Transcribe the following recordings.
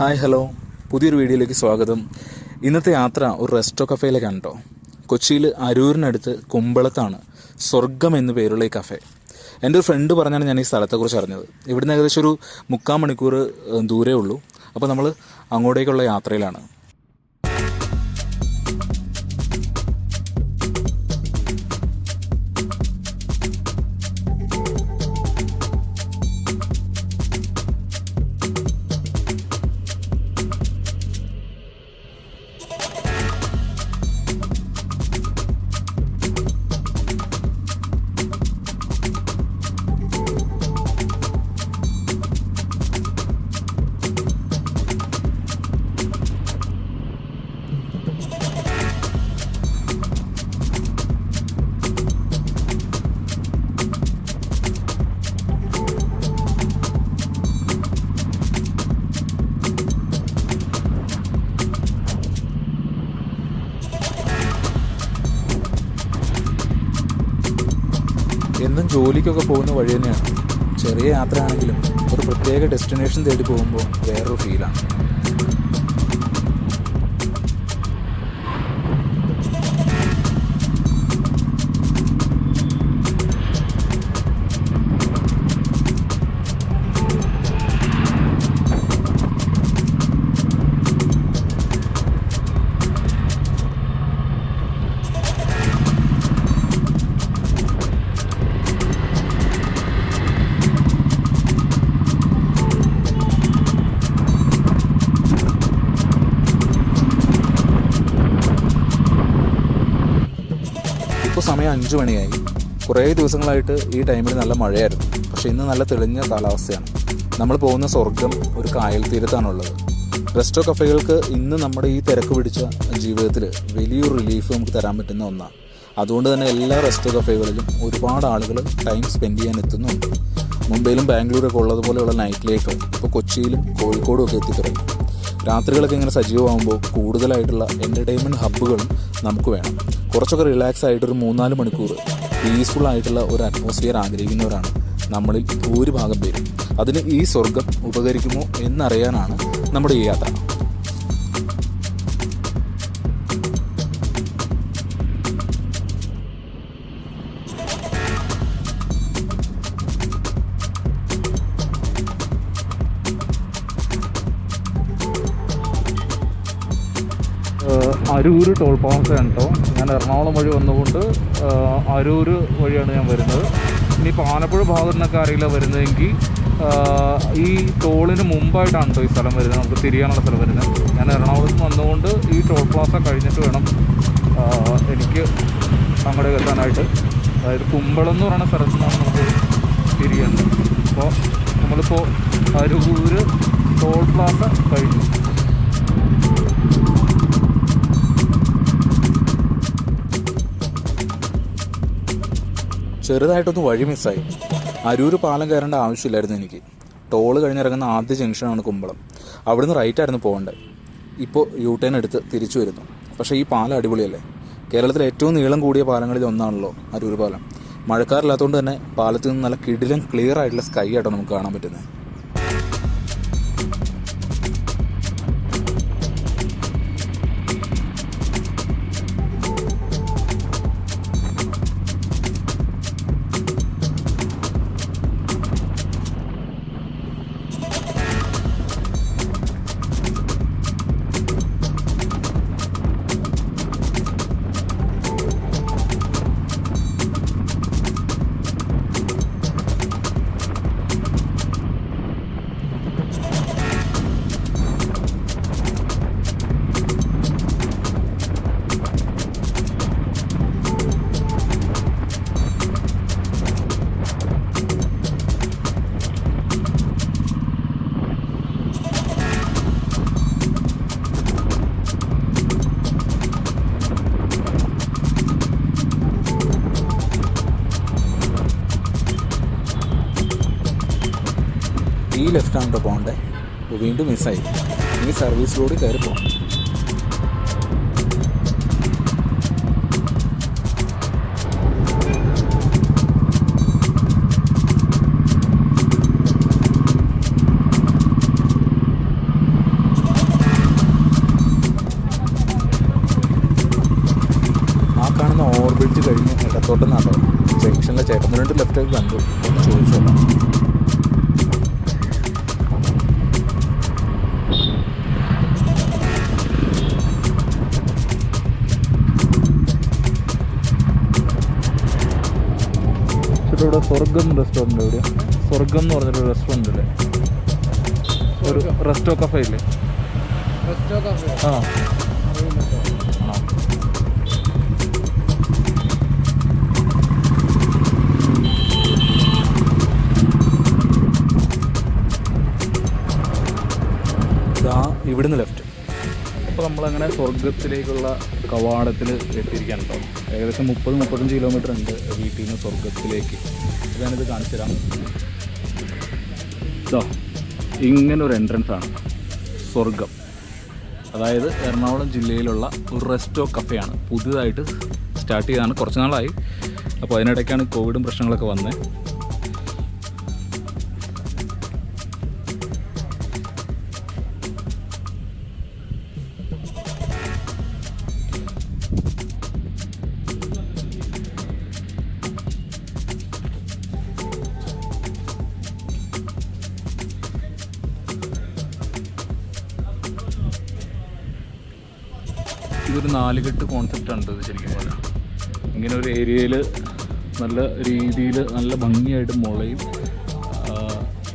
Hi hello. പുതിയൊരു വീഡിയോയിലേക്ക് സ്വാഗതം. ഇന്നത്തെ യാത്ര ഒരു റെസ്റ്റോ കഫേയിലേക്കാണ് കേട്ടോ കൊച്ചിയിൽ അരൂരിനടുത്ത് കുമ്പളത്താണ് സ്വർഗം എന്നു പേരുള്ള ഈ കഫേ. എന്റെ ഒരു ഫ്രണ്ട് പറഞ്ഞാണ് ഞാൻ ഈ സ്ഥലത്തെക്കുറിച്ച് അറിഞ്ഞത്. ഇവിടുന്ന് ഏകദേശം ഒരു മുക്കാൽ മണിക്കൂർ ദൂരേ ഉള്ളൂ. അപ്പോൾ നമ്മൾ അങ്ങോട്ടേക്കുള്ള യാത്രയിലാണ്. പ്രത്യേക ഡെസ്റ്റിനേഷൻ തേടി പോകുമ്പോൾ വേറൊരു ഫീലാണ് ഇപ്പോൾ സമയം അഞ്ചു മണിയായി. കുറേ ദിവസങ്ങളായിട്ട് ഈ ടൈമിൽ നല്ല മഴയായിരുന്നു. പക്ഷേ ഇന്ന് നല്ല തെളിഞ്ഞ കാലാവസ്ഥയാണ്. നമ്മൾ പോകുന്ന സ്വർഗം ഒരു കായൽ തീരത്താണുള്ളത്. റെസ്റ്റോ കഫേകൾക്ക് ഇന്ന് നമ്മുടെ ഈ തിരക്ക് പിടിച്ച ജീവിതത്തിൽ വലിയൊരു റിലീഫ് നമുക്ക് തരാൻ പറ്റുന്ന ഒന്നാണ് അതുകൊണ്ട് തന്നെ എല്ലാ റെസ്റ്റോ കഫേകളിലും ഒരുപാട് ആളുകൾ ടൈം സ്പെൻഡ് ചെയ്യാൻ എത്തുന്നുണ്ട്. മുംബൈയിലും ബാംഗ്ലൂരൊക്കെ ഉള്ളതുപോലെയുള്ള നൈറ്റ് ലൈഫ് ഇപ്പോൾ കൊച്ചിയിലും കോഴിക്കോടും ഒക്കെ എത്തിത്തുടങ്ങി രാത്രികളൊക്കെ ഇങ്ങനെ സജീവമാകുമ്പോൾ കൂടുതലായിട്ടുള്ള എന്റർടൈൻമെന്റ് ഹബ്ബുകളും നമുക്ക് വേണം. കുറച്ചൊക്കെ റിലാക്സ് ആയിട്ട് ഒരു മൂന്നാൽ മണിക്കൂർ പീസ്ഫുൾ ആയിട്ടുള്ള ഒരു അറ്റ്മോസ്ഫിയർ ആഗ്രഹിക്കുന്നവരാണ് നമ്മളിൽ ഭൂരിഭാഗം പേരും. അതിന് ഈ സ്വർഗം ഉപകരിക്കുമോ എന്നറിയാനാണ് നമ്മുടെ ഈ യാത്ര. അരൂര് ടോൾ പ്ലാസ കണ്ടോ? കേട്ടോ ഞാൻ എറണാകുളം വഴി വന്നുകൊണ്ട് അരൂർ വഴിയാണ് ഞാൻ വരുന്നത്. ഇനിയിപ്പോൾ ആലപ്പുഴ ഭാഗത്തു നിന്നൊക്കെ അറിയില്ല വരുന്നതെങ്കിൽ ഈ ടോളിന് മുമ്പായിട്ടാണ് ഈ സ്ഥലം വരുന്നത്. നമുക്ക് തിരിയാനുള്ള സ്ഥലം വരുന്നത്. ഞാൻ എറണാകുളത്ത് വന്നുകൊണ്ട് ഈ ടോൾ പ്ലാസ കഴിഞ്ഞിട്ട് വേണം എനിക്ക് അങ്ങോട്ട് എത്താനായിട്ട്. അതായത് കുമ്പളം എന്ന് പറയുന്ന സ്ഥലത്ത് നിന്നാണ് നമുക്ക് തിരിയേണ്ടത്. അപ്പോൾ നമ്മളിപ്പോൾ അരൂര് ടോൾ പ്ലാസ കഴിഞ്ഞു. ചെറുതായിട്ടൊന്ന് വഴി മിസ്സായി. അരൂർ പാലം കയറേണ്ട ആവശ്യമില്ലായിരുന്നു എനിക്ക്. ടോൾ കഴിഞ്ഞിറങ്ങുന്ന ആദ്യ ജംഗ്ഷനാണ് കുമ്പളം. അവിടുന്ന് റൈറ്റ് ആയിരുന്നു പോകേണ്ടത് ഇപ്പോൾ യു ടേൺ എടുത്ത് തിരിച്ചു വരുന്നു. പക്ഷേ ഈ പാലം അടിപൊളിയല്ലേ? കേരളത്തിലെ ഏറ്റവും നീളം കൂടിയ പാലങ്ങളിൽ ഒന്നാണല്ലോ അരൂർ പാലം. മഴക്കാറില്ലാത്തതുകൊണ്ട് തന്നെ പാലത്തിൽ നിന്ന് നല്ല കിടിലം ക്ലിയർ ആയിട്ടുള്ള സ്കൈ ആയിട്ടാണ് നമുക്ക് കാണാൻ പറ്റുന്നത്. ലെഫ്റ്റ് കേട്ടോ പോകേണ്ടത് അപ്പോൾ വീണ്ടും മിസ്സായി ഇനി സർവീസ് റോഡിൽ കയറി പോകണം. ഓവർബ്രിഡ്ജ് കഴിഞ്ഞ് ഇടത്തോട്ട് നടന്നു. ജംഗ്ഷനിലെ ചേട്ടൻ രണ്ട് ലെഫ്റ്റേക്ക് കണ്ടു. ചോദിച്ചോളാം ഇവിടെ സ്വർഗം റെസ്റ്റോറന്റ് ഇവിടെ. സ്വർഗം എന്ന് പറഞ്ഞൊരു റെസ്റ്റോറന്റ് ഇല്ലേ ഒരു റെസ്റ്റോ കഫേ ഇല്ലേ? ആ. ഇവിടുന്ന് ലെഫ്റ്റ് അപ്പോൾ നമ്മളങ്ങനെ സ്വർഗത്തിലേക്കുള്ള കവാടത്തിൽ എത്തിയിരിക്കാൻ കേട്ടോ ഏകദേശം മുപ്പത് മുപ്പത്തഞ്ച് കിലോമീറ്റർ ഉണ്ട് വീട്ടിൽ നിന്ന് സ്വർഗത്തിലേക്ക് ഞാനിത് കാണിച്ചു തരാം. ഇതോ ഇങ്ങനെ ഒരു എൻട്രൻസ് ആണ്. സ്വർഗം അതായത് എറണാകുളം ജില്ലയിലുള്ള ഒരു റെസ്റ്റോ കഫയാണ് പുതിയതായിട്ട് സ്റ്റാർട്ട് ചെയ്താണ് കുറച്ച് നാളായി. അപ്പോൾ അതിനിടയ്ക്കാണ് കോവിഡും പ്രശ്നങ്ങളൊക്കെ വന്നത് ഇതൊരു നാലുകെട്ട് കോൺസെപ്റ്റാണ് ഇത് ശരിക്കും പറഞ്ഞാൽ ഇങ്ങനെ ഒരു ഏരിയയിൽ നല്ല രീതിയിൽ നല്ല ഭംഗിയായിട്ട് മുളയും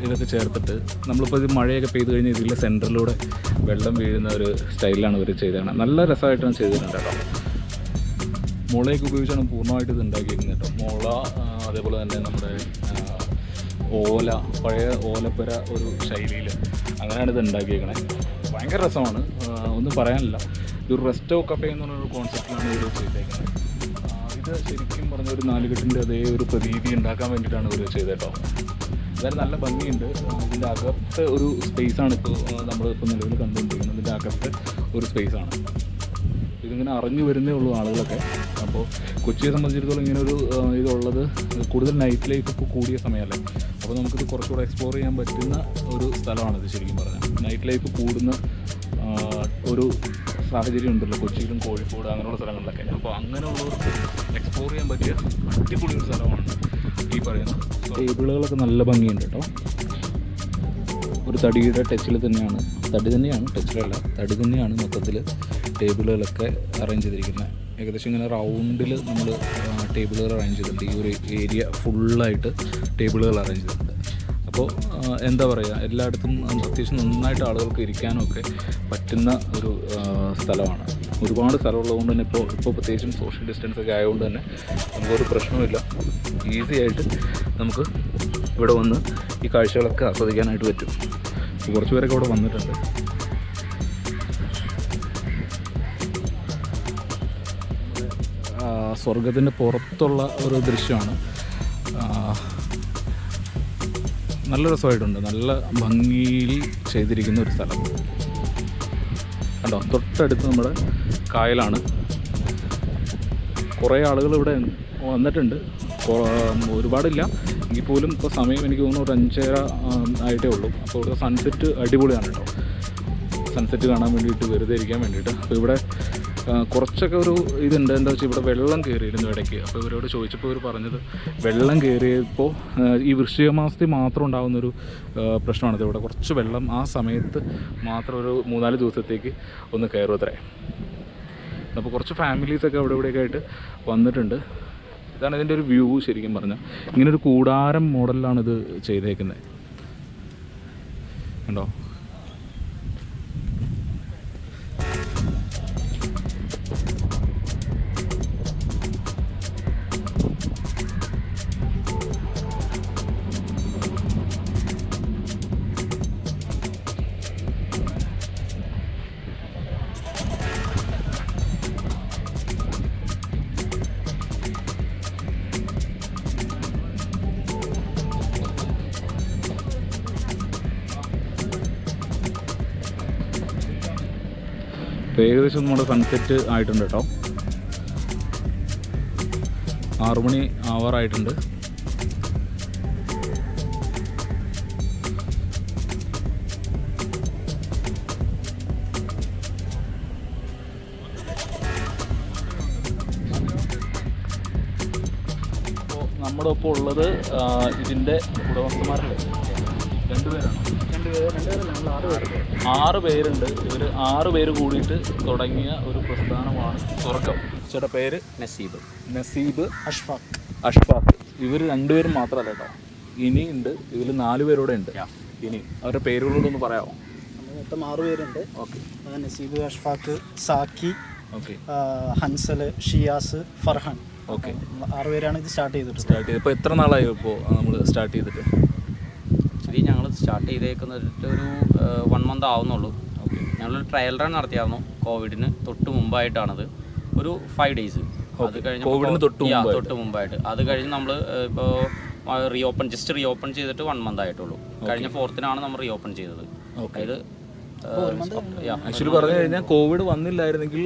ഇതൊക്കെ ചേർത്തിട്ട് നമ്മളിപ്പോൾ ഇത് മഴയൊക്കെ പെയ്ത് കഴിഞ്ഞ് ഇതിലെ സെന്ററിലൂടെ വെള്ളം വീഴുന്ന ഒരു സ്റ്റൈലാണ് ഇവർ ചെയ്തതാണ് നല്ല രസമായിട്ടാണ് ചെയ്തിട്ടുണ്ട് കേട്ടോ മുളയൊക്കെ ഉപയോഗിച്ചാണ് പൂർണമായിട്ട് ഇത് ഉണ്ടാക്കിയിരിക്കുന്നത് കേട്ടോ മുള അതേപോലെ തന്നെ നമ്മുടെ ഓല പഴയ ഓലപ്പുര ഒരു ശൈലിയിൽ അങ്ങനെയാണ് ഇത് ഉണ്ടാക്കിയേക്കണേ. ഭയങ്കര രസമാണ്. ഒന്നും പറയാനില്ല. ഇതൊരു റെസ്റ്റോ കഫേ എന്ന് പറഞ്ഞൊരു കോൺസെപ്റ്റിലാണ് ഇവർ ചെയ്തേക്കുന്നത്. ഇത് ശരിക്കും പറഞ്ഞ ഒരു നാലുകെട്ടിന്റെ അതേ ഒരു പ്രതീതി ഉണ്ടാക്കാൻ വേണ്ടിയിട്ടാണ് ഇവർ ചെയ്തേട്ടോ. അതായത് നല്ല ഭംഗിയുണ്ട്. ഇതിന്റെ അകത്ത് ഒരു സ്പേസാണ് ഇപ്പോൾ നമ്മൾ ഇപ്പോൾ നിലവിൽ കണ്ടുകൊണ്ടിരിക്കുന്നത്. ഇതിന്റെ അകത്ത് ഒരു സ്പേസാണ് ഇതിങ്ങനെ അറിഞ്ഞു വരുന്നേ ഉള്ളൂ ആളുകളൊക്കെ. അപ്പോൾ കൊച്ചിയെ സംബന്ധിച്ചിടത്തോളം ഇങ്ങനെ ഒരു ഇതുള്ളത് കൂടുതൽ നൈറ്റ് ലൈഫ് ഇപ്പോൾ കൂടിയ സമയമല്ലേ. അപ്പോൾ നമുക്കിത് കുറച്ചുകൂടെ എക്സ്പ്ലോർ ചെയ്യാൻ പറ്റുന്ന ഒരു സ്ഥലമാണിത് ശരിക്കും പറഞ്ഞാൽ. നൈറ്റ് ലൈഫ് കൂടുന്ന ഒരു സാഹചര്യം ഉണ്ടല്ലോ. കൊച്ചിയിലും കോഴിക്കോട് അങ്ങനെയുള്ള സ്ഥലങ്ങളിലൊക്കെ. അപ്പോൾ അങ്ങനെയുള്ളവർക്ക് എക്സ്പ്ലോർ ചെയ്യാൻ പറ്റിയ അടിപൊളി ഒരു സ്ഥലമാണ് ഈ പറയുന്ന ടേബിളുകളൊക്കെ നല്ല ഭംഗിയുണ്ട് കേട്ടോ. ഒരു തടിയുടെ ടച്ചിൽ തന്നെയാണ്. തടി തന്നെയാണ് ടച്ചിലല്ല തടി തന്നെയാണ് മൊത്തത്തിൽ ടേബിളുകളൊക്കെ അറേഞ്ച് ചെയ്തിരിക്കുന്നത്. ഏകദേശം ഇങ്ങനെ റൗണ്ടിൽ നമ്മൾ ടേബിളുകൾ അറേഞ്ച് ചെയ്തിട്ടുണ്ട്. ഈ ഒരു ഏരിയ ഫുള്ളായിട്ട് ടേബിളുകൾ അറേഞ്ച് ചെയ്തിട്ടുണ്ട്. അപ്പോൾ എന്താ പറയുക എല്ലായിടത്തും അത്യാവശ്യം നന്നായിട്ട് ആളുകൾക്ക് ഇരിക്കാനൊക്കെ പറ്റുന്ന ഒരു സ്ഥലമാണ്. ഒരുപാട് സ്ഥലമുള്ളതുകൊണ്ട് തന്നെ ഇപ്പോൾ ഇപ്പോൾ പ്രത്യേകിച്ചും സോഷ്യൽ ഡിസ്റ്റൻസ് ഒക്കെ ആയതുകൊണ്ട് തന്നെ നമുക്കൊരു പ്രശ്നവുമില്ല. ഈസി ആയിട്ട് നമുക്ക് ഇവിടെ വന്ന് ഈ കാഴ്ചകളൊക്കെ ആസ്വദിക്കാനായിട്ട് പറ്റും. കുറച്ച് പേരൊക്കെ ഇവിടെ വന്നിട്ടുണ്ട്. സ്വർഗത്തിന്റെ പുറത്തുള്ള ഒരു ദൃശ്യമാണ്. നല്ല രസമായിട്ടുണ്ട്. നല്ല ഭംഗിയിൽ ചെയ്തിരിക്കുന്ന ഒരു സ്ഥലം. കണ്ടോ? തൊട്ടടുത്ത് നമ്മുടെ കായലാണ്. കുറേ ആളുകൾ ഇവിടെ വന്നിട്ടുണ്ട്. ഒരുപാടില്ല. എങ്കിൽ പോലും ഇപ്പോൾ സമയം എനിക്ക് തോന്നുന്നു ഒരു അഞ്ചര ആയിട്ടേ ഉള്ളൂ. അപ്പോൾ ഇവിടെ സൺസെറ്റ് അടിപൊളിയാണ് കേട്ടോ. സൺസെറ്റ് കാണാൻ വേണ്ടിയിട്ട് വെറുതെ ഇരിക്കാൻ വേണ്ടിയിട്ട്. അപ്പോൾ ഇവിടെ കുറച്ചൊക്കെ ഒരു ഇതുണ്ട്. എന്താ വെച്ചാൽ ഇവിടെ വെള്ളം കയറിയിരുന്നു ഇടയ്ക്ക്. അപ്പോൾ ഇവരോട് ചോദിച്ചപ്പോൾ ഇവർ പറഞ്ഞത് വെള്ളം കയറിയപ്പോൾ ഈ വൃശ്ചിക മാസത്തിൽ മാത്രം ഉണ്ടാകുന്നൊരു പ്രശ്നമാണിത് ഇവിടെ കുറച്ച് വെള്ളം ആ സമയത്ത് മാത്രം ഒരു മൂന്നാൽ ദിവസത്തേക്ക് ഒന്ന് കയറും അത്രേ അപ്പോൾ കുറച്ച് ഫാമിലീസൊക്കെ അവിടെ ഇവിടെയൊക്കെ ആയിട്ട് വന്നിട്ടുണ്ട്. ഇതാണ് ഇതിന്റെ ഒരു വ്യൂ ശരിക്കും പറഞ്ഞാൽ ഇങ്ങനെ ഒരു കൂടാരം മോഡലിലാണ് ഇത് ചെയ്തേക്കുന്നത് കണ്ടോ? ഇപ്പോൾ ഏകദേശം നമ്മുടെ സൺസെറ്റ് ആയിട്ടുണ്ട് കേട്ടോ. ആറു മണി ആവാറായിട്ടുണ്ട് നമ്മുടെ ഒപ്പം ഉള്ളത് ഇതിന്റെ ഉടമസ്ഥന്മാരല്ലേ? രണ്ടുപേരാണ്? ആറ് പേരുണ്ട്. ഇവർ ആറ് പേര് കൂടിയിട്ട് തുടങ്ങിയ ഒരു പ്രസ്ഥാനമാണ് തുറക്കം ചേട്ടാ പേര്? നസീബ്. നസീബ് അഷ്ഫാഖ്. അഷ്ഫാഖ്. ഇവർ രണ്ടുപേരും മാത്രമല്ല കേട്ടോ. ഇനിയുണ്ട്. ഇതിൽ നാല് പേരൂടെ ഉണ്ട്. ഇനി അവരുടെ പേരുകളോട് ഒന്ന് പറയാമോ മൊത്തം ആറ് പേരുണ്ട്. ഓക്കെ ആ, നസീബ് അഷ്ഫാഖ് സാക്കി ഓക്കെ ഹൻസൽ ഹൻസൽ ഷിയാസ് ഫർഹാൻ. ഓക്കെ ആറ് പേരാണ് ഇത് സ്റ്റാർട്ട് ചെയ്തിട്ട് സ്റ്റാർട്ട് ചെയ്ത്. ഇപ്പോൾ എത്ര നാളായി ഇപ്പോൾ നമ്മൾ സ്റ്റാർട്ട് ചെയ്തിട്ട്? സ്റ്റാർട്ട് ചെയ്തേക്കുന്നിട്ട് ഒരു വൺ മന്ത് ആവുന്നുള്ളൂ. ഓക്കെ ഞങ്ങളൊരു ട്രയൽ റൺ നടത്തിയായിരുന്നു കോവിഡിന് തൊട്ട് മുമ്പായിട്ടാണത്. ഒരു ഫൈവ് ഡേയ്സ് അത് കഴിഞ്ഞ് കോവിഡിന് തൊട്ട് മുമ്പായിട്ട്. അത് കഴിഞ്ഞ് നമ്മൾ ഇപ്പോൾ reopen just reopen ചെയ്തിട്ട് വൺ മന്ത് ആയിട്ടുള്ളൂ. കഴിഞ്ഞ ഫോർത്തിനാണ് നമ്മൾ റീ ഓപ്പൺ ചെയ്തത് അതായത് ആക്ച്വലി പറഞ്ഞു കഴിഞ്ഞാൽ കോവിഡ് വന്നില്ലായിരുന്നെങ്കിൽ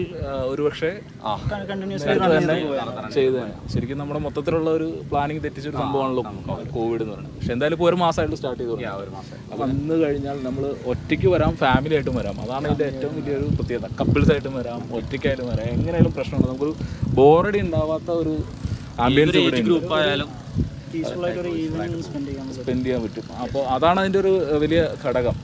ഒരുപക്ഷെ ഒരു പക്ഷേ ആ കണ്ടിന്യൂസ്ലി ശരിക്കും നമ്മുടെ മൊത്തത്തിലുള്ള ഒരു പ്ലാനിങ് തെറ്റിച്ചൊരു സംഭവമാണല്ലോ കോവിഡ് എന്ന് പറയുന്നത്. പക്ഷെ എന്തായാലും ഇപ്പോൾ ഒരു മാസമായിട്ട് സ്റ്റാർട്ട് ചെയ്തു. ഒരു മാസം. വന്നു കഴിഞ്ഞാൽ നമ്മൾ ഒറ്റയ്ക്ക് വരാം ഫാമിലി ആയിട്ടും വരാം. അതാണ് ഇതിന്റെ ഏറ്റവും വലിയൊരു പ്രത്യേകത. കപ്പിൾസ് ആയിട്ടും വരാം ഒറ്റയ്ക്കായിട്ടും വരാം. എങ്ങനെയായാലും പ്രശ്നമുണ്ട്. നമുക്കൊരു ബോറടി ഉണ്ടാവാത്ത ഒരു ആംബിയൻസ് ഗ്രൂപ്പ് ആയാലും ആയിട്ട് ഒരു ഈവനിങ് സ്പെൻഡ് ചെയ്യാൻ പറ്റും. അപ്പോൾ അതാണ് അതിന്റെ ഒരു വലിയ ഘടകം.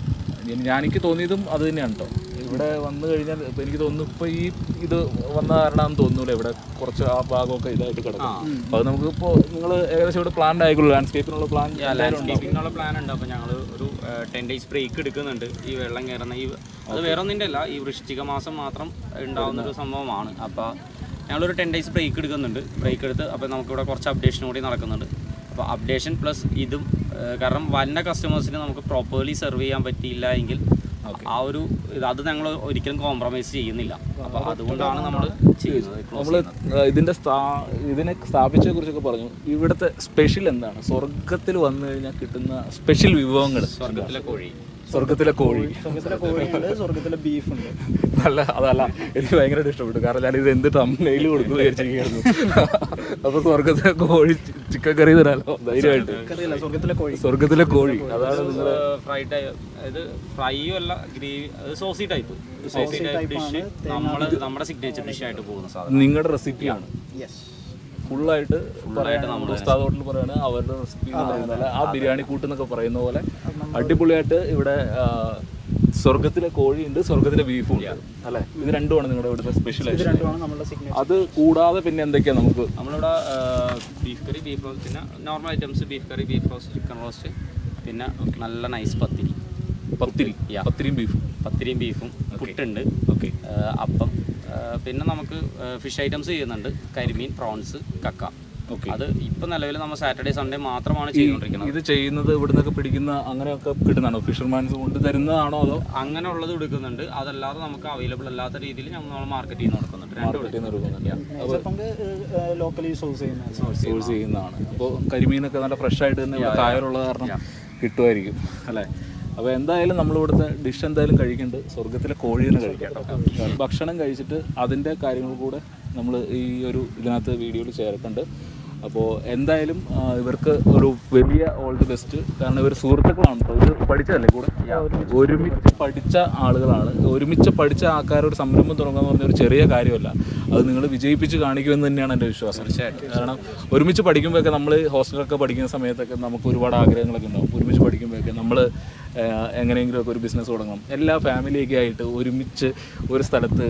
എനിക്ക് തോന്നിയതും അത് തന്നെയാണ് കേട്ടോ ഇവിടെ വന്നു കഴിഞ്ഞാൽ ഇപ്പം എനിക്ക് തോന്നുന്നു ഇപ്പോൾ ഈ ഇത് വന്ന കാരണമാണെന്ന് തോന്നുന്നില്ല ഇവിടെ കുറച്ച് ആ ഭാഗമൊക്കെ ഇതായിട്ട് കിടക്കും. അപ്പോൾ അത് നമുക്ക് ഇപ്പോൾ നിങ്ങൾ ഏകദേശം ഇവിടെ പ്ലാൻ ആയിക്കുള്ളൂ ലാൻഡ്സ്കേപ്പിനുള്ള പ്ലാൻ ലാൻഡ്സ്കേപ്പിനുള്ള പ്ലാൻ ഉണ്ട്. അപ്പോൾ ഞങ്ങൾ ഒരു ടെൻ ഡേയ്സ് ബ്രേക്ക് എടുക്കുന്നുണ്ട്. ഈ വെള്ളം കയറുന്ന ഈ അത് വേറെ ഒന്നിന്റെ അല്ല ഈ വൃശ്ചിക മാസം മാത്രം ഉണ്ടാവുന്ന ഒരു സംഭവമാണ്. അപ്പോൾ ഞങ്ങളൊരു ടെൻ ഡേയ്സ് ബ്രേക്ക് എടുക്കുന്നുണ്ട്. ബ്രേക്ക് എടുത്ത് അപ്പോൾ നമുക്കിവിടെ കുറച്ച് അപ്ഡേഷൻ കൂടി നടക്കുന്നുണ്ട്. അപ്പോൾ അപ്ഡേഷൻ പ്ലസ് ഇതും കാരണം വരുന്ന കസ്റ്റമേഴ്സിന് നമുക്ക് പ്രോപ്പർലി സെർവ് ചെയ്യാൻ പറ്റിയില്ല എങ്കിൽ ആ ഒരു ഇത് അത് ഞങ്ങൾ ഒരിക്കലും കോംപ്രമൈസ് ചെയ്യുന്നില്ല. അപ്പോൾ അതുകൊണ്ടാണ് നമ്മൾ ചെയ്യുന്നത് നമ്മൾ ഇതിന്റെ സ്ഥാ ഇതിനെ സ്ഥാപിച്ചതിനെ കുറിച്ചൊക്കെ പറഞ്ഞു. ഇവിടുത്തെ സ്പെഷ്യൽ എന്താണ്? സ്വർഗത്തിൽ വന്നു കഴിഞ്ഞാൽ കിട്ടുന്ന സ്പെഷ്യൽ വിഭവങ്ങൾ സ്വർഗത്തിലെ കോഴി. സ്വർഗത്തിലെ കോഴി. സ്വർഗത്തിലെ കോഴിയുണ്ട് സ്വർഗത്തിലെ ബീഫ് ഉണ്ട് നല്ല അതല്ല എനിക്ക് ഭയങ്കരമായിട്ട് ഇഷ്ടപ്പെട്ടു. കാരണം ഞാൻ ഇത് എന്ത് തമ്മിൽ കൊടുക്കുന്നു വിചാരിച്ചിരിക്കുന്നു. അപ്പൊ സ്വർഗത്തിലെ കോഴി ചിക്കൻ കറി തരാലോ? ധൈര്യമായിട്ട്. സ്വർഗത്തിലെ കോഴി. സ്വർഗത്തിലെ കോഴി. അതാണ് നിങ്ങൾ ഫ്രൈഡ് അതായത് ഫ്രൈയും അല്ല gravy saucy type saucy type dish നമ്മൾ നമ്മുടെ സിഗ്നേച്ചർ ഡിഷ് ആയിട്ട് പോകുന്ന സാധനം. നിങ്ങളുടെ റെസിപ്പിയാണ് യെസ് ഫുള്ളായിട്ട് നമ്മൾ ഉസ്താദ് ഹോട്ടൽ പറയാണ് അവരുടെ റെസിപ്പി ആ ബിരിയാണി കൂട്ടെന്നൊക്കെ പറയുന്ന പോലെ അടിപൊളിയായിട്ട് ഇവിടെ സ്വർഗത്തിലെ കോഴിയുണ്ട് സ്വർഗത്തിലെ ബീഫും ഉണ്ട്. അല്ലെ? ഇത് രണ്ടുമാണ് നിങ്ങളുടെ ഇവിടുത്തെ സ്പെഷ്യൽ അത് കൂടാതെ പിന്നെ എന്തൊക്കെയാ നമുക്ക്? നമ്മളിവിടെ ബീഫ് കറി ബീഫ് റോസ്റ്റ് പിന്നെ normal items beef curry beef roast chicken roast പിന്നെ നല്ല നൈസ് പത്തിരി. പത്തിരി. പത്തിരിയും ബീഫും പത്തിരിയും ബീഫും പുട്ടുണ്ട്. ഓക്കെ അപ്പം പിന്നെ നമുക്ക് ഫിഷ് ഐറ്റംസ് ചെയ്യുന്നുണ്ട്. കരിമീൻ പ്രോൺസ് കക്ക. ഓക്കെ അത് ഇപ്പം നിലവിൽ നമ്മൾ സാറ്റർഡേ സൺഡേ മാത്രമാണ് ചെയ്തുകൊണ്ടിരിക്കുന്നത്. ഇത് ചെയ്യുന്നത് ഇവിടുന്നൊക്കെ പിടിക്കുന്ന അങ്ങനെയൊക്കെ കിട്ടുന്നതാണോ? ഫിഷർമാൻസ് കൊണ്ട് തരുന്നതാണോ അതോ? അങ്ങനെ ഉള്ളത് എടുക്കുന്നുണ്ട്. അതല്ലാതെ നമുക്ക് അവൈലബിൾ അല്ലാത്ത രീതിയിൽ നമ്മൾ മാർക്കറ്റ് ചെയ്ത് ലോക്കലി സോഴ്സ് ചെയ്യുന്നതാണ്. അപ്പോൾ കരിമീനൊക്കെ നല്ല ഫ്രഷ് ആയിട്ട് തന്നെ കായലുള്ള കാരണം കിട്ടുമായിരിക്കും. അല്ലേ? അപ്പോൾ എന്തായാലും നമ്മളിവിടുത്തെ ഡിഷ് എന്തായാലും കഴിക്കേണ്ടത് സ്വർഗത്തിലെ കോഴി തന്നെ കഴിക്കാം ഭക്ഷണം കഴിച്ചിട്ട് അതിന്റെ കാര്യങ്ങൾ കൂടെ നമ്മൾ ഈ ഒരു ഇതിനകത്ത് വീഡിയോയിൽ ചേർക്കുന്നുണ്ട് അപ്പോൾ എന്തായാലും ഇവർക്ക് ഒരു വലിയ ഓൾ ദി ബെസ്റ്റ് കാരണം ഇവർ സുഹൃത്തുക്കളാണ് ഇവർ പഠിച്ചതല്ലേ കൂടെ? ഒരുമിച്ച്. പഠിച്ച ആളുകളാണ്. ഒരുമിച്ച് പഠിച്ച ആൾക്കാർ ഒരു സംരംഭം തുടങ്ങുക എന്ന് ഒരു ചെറിയ കാര്യമല്ല. അത് നിങ്ങൾ വിജയിപ്പിച്ച് കാണിക്കുമെന്ന് തന്നെയാണ് എന്റെ വിശ്വാസം. തീർച്ചയായിട്ടും. കാരണം ഒരുമിച്ച് പഠിക്കുമ്പോഴൊക്കെ നമ്മൾ ഹോസ്റ്റലൊക്കെ പഠിക്കുന്ന സമയത്തൊക്കെ നമുക്ക് ഒരുപാട് ആഗ്രഹങ്ങളൊക്കെ ഉണ്ടാവും. ഒരുമിച്ച് പഠിക്കുമ്പോഴൊക്കെ നമ്മൾ എങ്ങനെയെങ്കിലുമൊക്കെ ഒരു ബിസിനസ് തുടങ്ങണം. എല്ലാ ഫാമിലിയൊക്കെ ആയിട്ട് ഒരുമിച്ച് ഒരു സ്ഥലത്ത്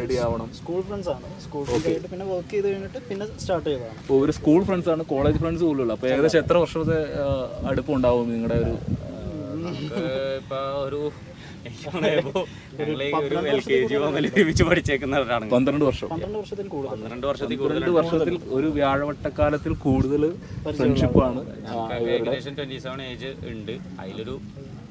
റെഡി ആവണം. സ്കൂൾ ഫ്രണ്ട്സ് ആണ്. സ്കൂൾ പിന്നെ വർക്ക് ചെയ്ത് കഴിഞ്ഞിട്ട് പിന്നെ സ്റ്റാർട്ട് ചെയ്തതാണ്. ഒരു സ്കൂൾ ഫ്രണ്ട്സ് ആണ് കോളേജ് ഫ്രണ്ട്സ് കൂടുതലുള്ളൂ അപ്പോൾ ഏകദേശം എത്ര വർഷത്തെ അടുപ്പം ഉണ്ടാവും നിങ്ങളുടെ ഒരു നമുക്ക് ഇപ്പൊ ഒരു പന്ത്രണ്ട് വർഷം. പന്ത്രണ്ട് വർഷത്തിൽ കൂടുതൽ. പന്ത്രണ്ട് വർഷത്തിൽ കൂടുതൽ രണ്ട് വർഷത്തിൽ ഒരു വ്യാഴവട്ടക്കാലത്തിൽ കൂടുതൽ ഫ്രണ്ട്ഷിപ്പാണ്. ഏകദേശം ട്വന്റി സെവൻ ഏജ് ഉണ്ട്. അതിലൊരു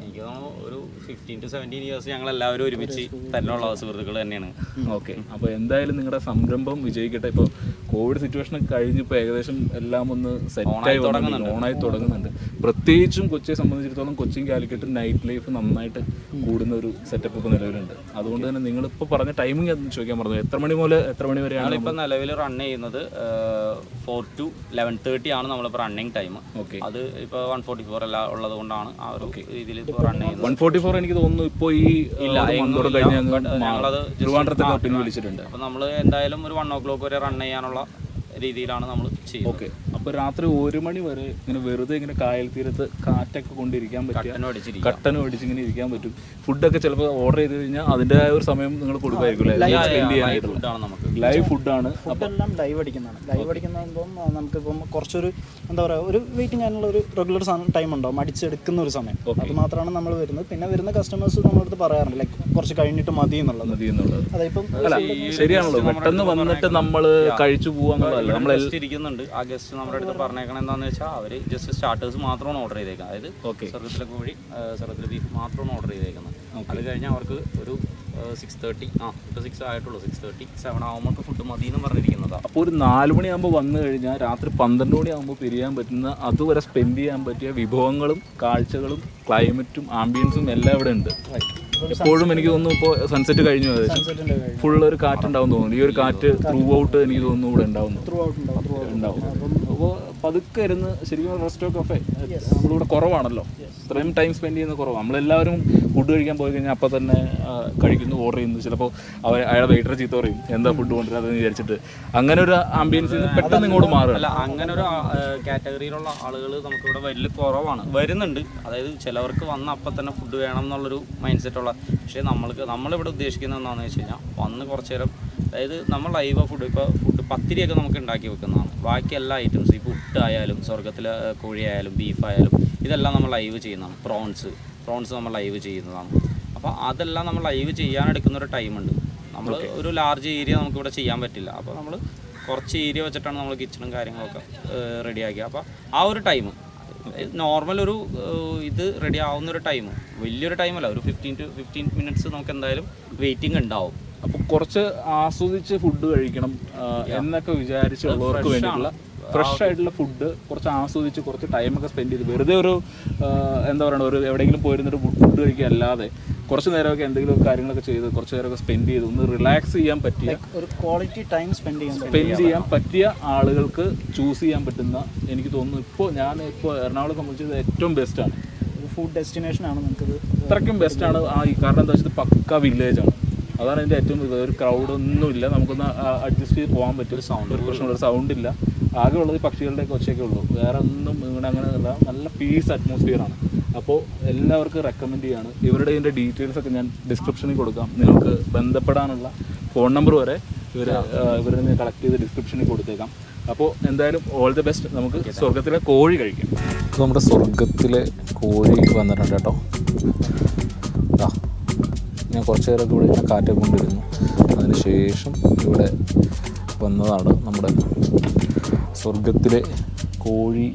എനിക്ക് തോന്നുന്നു ഒരു ഫിഫ്റ്റീൻ ടു സെവന്റീൻ ഇയേഴ്സ് ഞങ്ങൾ എല്ലാവരും ഒരുമിച്ച് തന്നെയുള്ള സുഹൃത്തുക്കൾ തന്നെയാണ്. ഓക്കെ. അപ്പോൾ എന്തായാലും നിങ്ങളുടെ സംരംഭം വിജയിക്കട്ടെ. ഇപ്പോൾ കോവിഡ് സിറ്റുവേഷൻ കഴിഞ്ഞിപ്പോൾ ഏകദേശം എല്ലാം ഒന്ന് സെറ്റായി തുടങ്ങുന്നുണ്ട്. ഓണായി തുടങ്ങുന്നുണ്ട്. പ്രത്യേകിച്ചും കൊച്ചിയെ സംബന്ധിച്ചിടത്തോളം കൊച്ചിൻ കാലിക്കറ്റ് നൈറ്റ് ലൈഫ് നന്നായിട്ട് കൂടുന്ന ഒരു സെറ്റപ്പ് ഇപ്പോൾ നിലവിലുണ്ട്. അതുകൊണ്ട് തന്നെ നിങ്ങൾ നിങ്ങളിപ്പോൾ പറഞ്ഞ ടൈമിംഗ് ചോദിക്കാൻ പറഞ്ഞു എത്ര മണി മുതൽ എത്ര മണി വരെയാണ് ഞങ്ങളിപ്പോൾ നിലവിൽ റൺ ചെയ്യുന്നത് ഫോർ ടു ലെവൻ തേർട്ടി ആണ് നമ്മളിപ്പോൾ റണ്ണിങ് ടൈം ഓക്കെ അത് ഇപ്പോൾ വൺ ഫോർട്ടി ഫോർ എല്ലാം ഉള്ളത് കൊണ്ടാണ് ആ ഒരു രീതിയിൽ ഇപ്പോൾ റൺ ചെയ്യുന്നത്. വൺ ഫോർട്ടി ഫോർ എനിക്ക് തോന്നുന്നു ഇപ്പോൾ ഈ ഇല്ല, ഞങ്ങളത് പിൻവലിച്ചിട്ടുണ്ട്. അപ്പോൾ നമ്മൾ എന്തായാലും ഒരു വൺ ഓ ക്ലോക്ക് വരെ റൺ ചെയ്യാനുള്ള രീതിയിലാണ് നമ്മൾ ചെയ്യുന്നത്. ഓക്കെ. അപ്പോൾ രാത്രി ഒരു മണി വരെ ഇങ്ങനെ വെറുതെ ഇങ്ങനെ കായൽ തീരത്ത് കാറ്റൊക്കെ കൊണ്ടിരിക്കാൻ പറ്റും കട്ടനും അടിച്ച് ഇങ്ങനെ ഇരിക്കാൻ പറ്റും. ഫുഡൊക്കെ ചിലപ്പോൾ ഓർഡർ ചെയ്ത് കഴിഞ്ഞാൽ അതിന്റെതായ ഒരു സമയം നിങ്ങൾ കൊടുക്കുമായിരിക്കും ലൈവ് ഫുഡാണ് ഫുഡെല്ലാം ലൈവ് അടിക്കുന്നതാണ്. ലൈവ് അടിക്കുന്നതാകുമ്പോൾ നമുക്കിപ്പം കുറച്ചൊരു എന്താ പറയുക ഒരു വെയിറ്റിംഗ് ചെയ്യാനുള്ള ഒരു റെഗുലർ ടൈം ഉണ്ടാവും. അടിച്ചെടുക്കുന്ന ഒരു സമയം. അത് മാത്രമാണ് നമ്മൾ വരുന്നത്. പിന്നെ വരുന്ന കസ്റ്റമേഴ്സ് നമ്മളടുത്ത് പറയാറുണ്ട്. ലൈക്ക് കുറച്ച് കഴിഞ്ഞിട്ട് മതി എന്നുള്ളത്. മതി എന്നുള്ളത്. അതെ ഇപ്പം അല്ല ശരിയാണല്ലോ. പെട്ടെന്ന് വന്നിട്ട് നമ്മൾ കഴിച്ചു പോവാന്നുള്ളതല്ല നമ്മൾ ഇരിക്കുന്നുണ്ട്. ആ ഗസ്റ്റ് നമ്മുടെ അടുത്ത് പറഞ്ഞേക്കണം എന്താണെന്ന് വെച്ചാൽ അവർ ജസ്റ്റ് സ്റ്റാർട്ടേഴ്സ് മാത്രമാണ് ഓർഡർ ചെയ്തേക്കുന്നത്. അതായത് ഓക്കെ സർവത്തിലെ കോഴി സർവീസിലെ ബീഫ് മാത്രമാണ് ഓർഡർ ചെയ്തേക്കുന്നത്. അത് കഴിഞ്ഞാൽ അവർക്ക് ഒരു സിക്സ് തേർട്ടി ആ ഇപ്പോൾ സിക്സ് ആയിട്ടുള്ളൂ. സിക്സ് തേർട്ടി സെവൻ ആകുമ്പോൾ ഫുഡ് മതി എന്ന് പറഞ്ഞിരിക്കുന്നതാണ് അപ്പോൾ ഒരു നാല് മണിയാകുമ്പോൾ വന്നു കഴിഞ്ഞാൽ രാത്രി പന്ത്രണ്ട് മണിയാകുമ്പോൾ പിരിയാൻ പറ്റുന്ന അതുവരെ സ്പെൻഡ് ചെയ്യാൻ പറ്റിയ വിഭവങ്ങളും കാഴ്ചകളും ക്ലൈമറ്റും ആംബിയൻസും എല്ലാം ഇവിടെ ഉണ്ട്. എപ്പോഴും എനിക്ക് തോന്നുന്നു ഇപ്പോൾ സൺസെറ്റ് കഴിഞ്ഞു ഏകദേശം. ഫുൾ ഒരു കാറ്റ് ഉണ്ടാവും തോന്നുന്നു. ഈ ഒരു കാറ്റ് ത്രൂ ഔട്ട് എനിക്ക് തോന്നുന്നു ഇവിടെ ഉണ്ടാവുന്നു. ത്രൂ ഔട്ട് ഉണ്ടാവും. അപ്പോൾ പതുക്കെ ഇരുന്ന് ശരിക്കും റെസ്റ്റോ കഫേ നമ്മളിവിടെ കുറവാണല്ലോ. ഇത്രയും ടൈം സ്പെൻഡ് ചെയ്യുന്ന കുറവാണ് നമ്മളെല്ലാവരും ഫുഡ് കഴിക്കാൻ പോയി കഴിഞ്ഞാൽ അപ്പം തന്നെ കഴിക്കുന്നു ഓർഡർ ചെയ്യുന്നു. ചിലപ്പോൾ അവർ അയാളെ വെയിറ്റർ ചീത്ത പറയും എന്താ ഫുഡ് കൊണ്ടുവരാതെ വിചാരിച്ചിട്ട്. അങ്ങനെ ഒരു ആംബിയൻസിൽ നിന്ന് പെട്ടെന്ന് ഇങ്ങോട്ട് മാറുക അല്ല അങ്ങനെ ഒരു കാറ്റഗറിയിലുള്ള ആളുകൾ നമുക്കിവിടെ വലിയ കുറവാണ്. വരുന്നുണ്ട്. അതായത് ചിലവർക്ക് വന്ന അപ്പം തന്നെ ഫുഡ് വേണം എന്നുള്ളൊരു മൈൻഡ് സെറ്റുള്ള പക്ഷേ നമ്മൾക്ക് നമ്മളിവിടെ ഉദ്ദേശിക്കുന്നത് എന്താണെന്ന് വെച്ച് കഴിഞ്ഞാൽ വന്ന് കുറച്ച് നേരം അതായത് നമ്മൾ ലൈവ് ഫുഡ് ഇപ്പോൾ ഫുഡ് പത്തിരിയൊക്കെ നമുക്ക് ഉണ്ടാക്കി വെക്കുന്നതാണ്. ബാക്കി എല്ലാ ഐറ്റംസ് ഈ പുട്ടായാലും സ്വർഗത്തിലെ കോഴിയായാലും ബീഫായാലും ഇതെല്ലാം നമ്മൾ ലൈവ് ചെയ്യുന്നതാണ്. പ്രോൺസ് പ്രോൺസ് നമ്മൾ ലൈവ് ചെയ്യുന്നതാണ്. അപ്പോൾ അതെല്ലാം നമ്മൾ ലൈവ് ചെയ്യാൻ എടുക്കുന്ന ഒരു ടൈമുണ്ട് നമ്മൾ ഒരു ലാർജ് ഏരിയ നമുക്കിവിടെ ചെയ്യാൻ പറ്റില്ല. അപ്പോൾ നമ്മൾ കുറച്ച് ഏരിയ വെച്ചിട്ടാണ് നമ്മൾ കിച്ചണും കാര്യങ്ങളൊക്കെ റെഡിയാക്കിയത് അപ്പോൾ ആ ഒരു ടൈം നോർമൽ ഒരു ഇത് റെഡി ആവുന്ന ഒരു ടൈം വലിയൊരു ടൈമല്ല ഒരു ഫിഫ്റ്റീൻ ടു ഫിഫ്റ്റീൻ മിനിറ്റ്സ് നമുക്ക് എന്തായാലും വെയിറ്റിംഗ് ഉണ്ടാവും. അപ്പോൾ കുറച്ച് ആസ്വദിച്ച് ഫുഡ് കഴിക്കണം എന്നൊക്കെ വിചാരിച്ചുള്ളവർക്ക് വേണ്ടിയിട്ടുള്ള ഫ്രഷ് ആയിട്ടുള്ള ഫുഡ് കുറച്ച് ആസ്വദിച്ച് കുറച്ച് ടൈമൊക്കെ സ്പെൻഡ് ചെയ്ത് വെറുതെ ഒരു എന്താ പറയുക ഒരു എവിടെയെങ്കിലും പോയിരുന്നിട്ട് ഫുഡ് കഴിക്കുക അല്ലാതെ കുറച്ച് നേരമൊക്കെ എന്തെങ്കിലും കാര്യങ്ങളൊക്കെ ചെയ്ത് കുറച്ച് നേരമൊക്കെ സ്പെൻഡ് ചെയ്ത് ഒന്ന് റിലാക്സ് ചെയ്യാൻ പറ്റിയ ഒരു ക്വാളിറ്റി ടൈം സ്പെൻഡ് ചെയ്യാൻ സ്പെൻഡ് ചെയ്യാൻ പറ്റിയ ആളുകൾക്ക് ചൂസ് ചെയ്യാൻ പറ്റുന്ന എനിക്ക് തോന്നുന്നു ഇപ്പോൾ ഞാൻ ഇപ്പോൾ എറണാകുളം സംബന്ധിച്ചത് ഏറ്റവും ബെസ്റ്റാണ് ഫുഡ് ഡെസ്റ്റിനേഷൻ ആണ് നമുക്കത് അത്രയ്ക്കും ബെസ്റ്റാണ് ആ ഈ കാരണം എന്താ വെച്ചാൽ പക്ക വില്ലേജാണ് അതാണ് അതിന്റെ ഏറ്റവും ഇത്. ഒരു ക്രൗഡ് ഒന്നുമില്ല നമുക്കൊന്ന് അഡ്ജസ്റ്റ് ചെയ്ത് പോകാൻ പറ്റും ഒരു സൗണ്ട് ഒരു പ്രശ്നമുള്ള സൗണ്ട് ഇല്ല. ആകെ ഉള്ളത് ഈ പക്ഷികളുടെ ഒച്ചയൊക്കെ ഉള്ളൂ. വേറെ ഒന്നും ഇവിടെ അങ്ങനെ നല്ല പീസ് അറ്റ്മോസ്ഫിയർ ആണ്. അപ്പോൾ എല്ലാവർക്കും റെക്കമെൻഡ് ചെയ്യാണ്. ഇവരുടെ ഇതിന്റെ ഡീറ്റെയിൽസ് ഒക്കെ ഞാൻ ഡിസ്ക്രിപ്ഷനിൽ കൊടുക്കാം. നിങ്ങൾക്ക് ബന്ധപ്പെടാനുള്ള ഫോൺ നമ്പർ വരെ ഇവർ ഇവരിൽ നിന്ന് കളക്ട് ചെയ്ത് ഡിസ്ക്രിപ്ഷനിൽ കൊടുത്തേക്കാം. അപ്പോൾ എന്തായാലും ഓൾ ദി ബെസ്റ്റ് നമുക്ക് സ്വർഗത്തിലെ കോഴി കഴിക്കാം. നമ്മുടെ സ്വർഗത്തിലെ കോഴി വന്നിട്ടുണ്ട് കേട്ടോ. ഞാൻ കുറച്ച് നേരമൊക്കെ ഇവിടെ ഇങ്ങനെ കാറ്റൊക്കെ കൊണ്ടിരുന്നു. അതിനുശേഷം ഇവിടെ വന്നതാണ് നമ്മുടെ സ്വർഗത്തിലെ കോഴി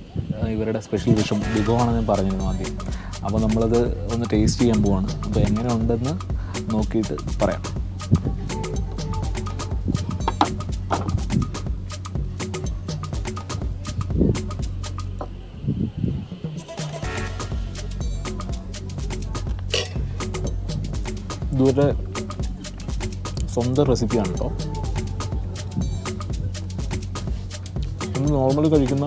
ഇവരുടെ സ്പെഷ്യൽ വിഷം വിഭവമാണ് ഞാൻ പറഞ്ഞിരുന്നു ആദ്യം. അപ്പോൾ നമ്മളത് ഒന്ന് ടേസ്റ്റ് ചെയ്യാൻ പോവാണ്. അപ്പോൾ എങ്ങനെ ഉണ്ടെന്ന് നോക്കിയിട്ട് പറയാം. ഇതുവരെ സ്വന്തം റെസിപ്പിയാണ് കേട്ടോ. നമ്മൾ നോർമലി കഴിക്കുന്ന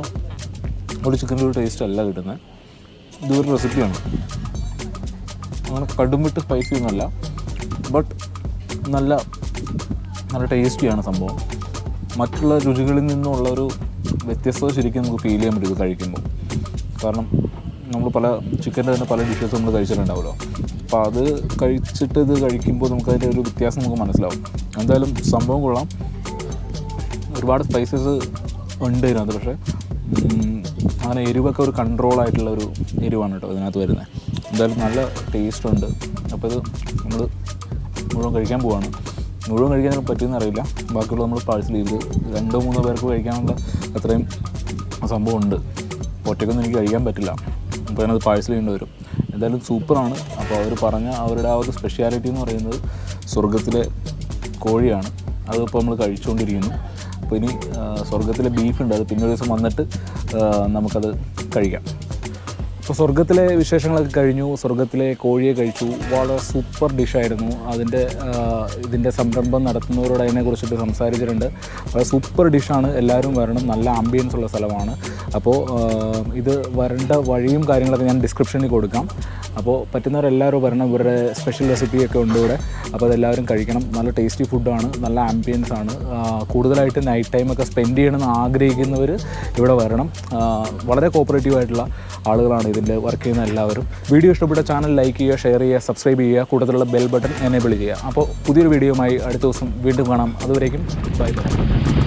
ഒരു ചിക്കന്റെ ഒരു ടേസ്റ്റ് അല്ല കിട്ടുന്നത് ഇതൊരു റെസിപ്പിയാണ്. അങ്ങനെ കടുമ്പിട്ട് സ്പൈസി ഒന്നുമല്ല ബട്ട് നല്ല നല്ല ടേസ്റ്റിയാണ് സംഭവം. മറ്റുള്ള രുചികളിൽ നിന്നുള്ള ഒരു വ്യത്യസ്തത ശരിക്കും നമുക്ക് ഫീൽ ചെയ്യാൻ പറ്റും കഴിക്കുമ്പോൾ. കാരണം നമ്മൾ പല ചിക്കന്റെ തന്നെ പല ഡിഷസ് നമ്മൾ കഴിച്ചിട്ടുണ്ടാവുമല്ലോ. അപ്പോൾ അത് കഴിച്ചിട്ട് ഇത് കഴിക്കുമ്പോൾ നമുക്കതിന്റെ ഒരു വ്യത്യാസം നമുക്ക് മനസ്സിലാവും. എന്തായാലും സംഭവം കൊള്ളാം. ഒരുപാട് സ്പൈസസ് ഉണ്ട് ഇതിനകത്ത് പക്ഷേ അങ്ങനെ എരിവൊക്കെ ഒരു കൺട്രോൾ ആയിട്ടുള്ള ഒരു എരിവാണ് കേട്ടോ ഇതിനകത്ത് വരുന്നത്. എന്തായാലും നല്ല ടേസ്റ്റ് ഉണ്ട്. അപ്പോൾ ഇത് നമ്മൾ മുഴുവൻ കഴിക്കാൻ പോവാണ്. മുഴുവൻ കഴിക്കാൻ പറ്റുമെന്ന് അറിയില്ല. ബാക്കിയുള്ള നമ്മൾ പാഴ്സൽ ചെയ്ത് രണ്ടോ മൂന്നോ പേർക്ക് കഴിക്കാനുള്ള അത്രയും സംഭവം ഉണ്ട്. ഒറ്റയ്ക്കൊന്നും എനിക്ക് കഴിക്കാൻ പറ്റില്ല. അപ്പോൾ അതിനകത്ത് പാഴ്സൽ ചെയ്യേണ്ടി വരും. എന്തായാലും സൂപ്പറാണ്. അപ്പോൾ അവർ പറഞ്ഞ അവരുടെ ആ ഒരു സ്പെഷ്യാലിറ്റി എന്ന് പറയുന്നത് സ്വർഗത്തിലെ കോഴിയാണ്. അതിപ്പോൾ നമ്മൾ കഴിച്ചുകൊണ്ടിരിക്കുന്നു അപ്പോൾ ഇനി സ്വർഗത്തിലെ ബീഫുണ്ട് അത് പിന്നെ ഒരു ദിവസം വന്നിട്ട് നമുക്കത് കഴിക്കാം. അപ്പോൾ സ്വർഗത്തിലെ വിശേഷങ്ങളൊക്കെ കഴിഞ്ഞു സ്വർഗത്തിലെ കോഴിയെ കഴിച്ചു. വളരെ സൂപ്പർ ഡിഷായിരുന്നു അതിന്റെ ഇതിന്റെ സംരംഭം നടത്തുന്നവരോട് അതിനെക്കുറിച്ചിട്ട് സംസാരിച്ചിട്ടുണ്ട്. വളരെ സൂപ്പർ ഡിഷാണ് എല്ലാവരും വരണം. നല്ല ആംബിയൻസ് ഉള്ള സ്ഥലമാണ്. അപ്പോൾ ഇത് വരേണ്ട വഴിയും കാര്യങ്ങളൊക്കെ ഞാൻ ഡിസ്ക്രിപ്ഷനിൽ കൊടുക്കാം. അപ്പോൾ പറ്റുന്നവരെല്ലാവരും വരണം. ഇവരുടെ സ്പെഷ്യൽ റെസിപ്പിയൊക്കെ ഉണ്ട് ഇവിടെ. അപ്പോൾ അതെല്ലാവരും കഴിക്കണം. നല്ല ടേസ്റ്റി ഫുഡാണ് നല്ല ആംബിയൻസ് ആണ്. കൂടുതലായിട്ട് നൈറ്റ് ടൈമൊക്കെ സ്പെൻഡ് ചെയ്യണമെന്ന് ആഗ്രഹിക്കുന്നവർ ഇവിടെ വരണം. വളരെ കോപ്പറേറ്റീവ് ആയിട്ടുള്ള ആളുകളാണ് ഇതിൽ വർക്ക് ചെയ്യുന്ന എല്ലാവരും. വീഡിയോ ഇഷ്ടപ്പെട്ട ചാനൽ ലൈക്ക് ചെയ്യുക ഷെയർ ചെയ്യുക സബ്സ്ക്രൈബ് ചെയ്യുക കൂടുതലുള്ള ബെൽ ബട്ടൺ എനേബിൾ ചെയ്യുക. അപ്പോൾ പുതിയൊരു വീഡിയോയുമായി അടുത്ത ദിവസം വീണ്ടും കാണാം. അതുവരേക്കും ബൈ ബൈ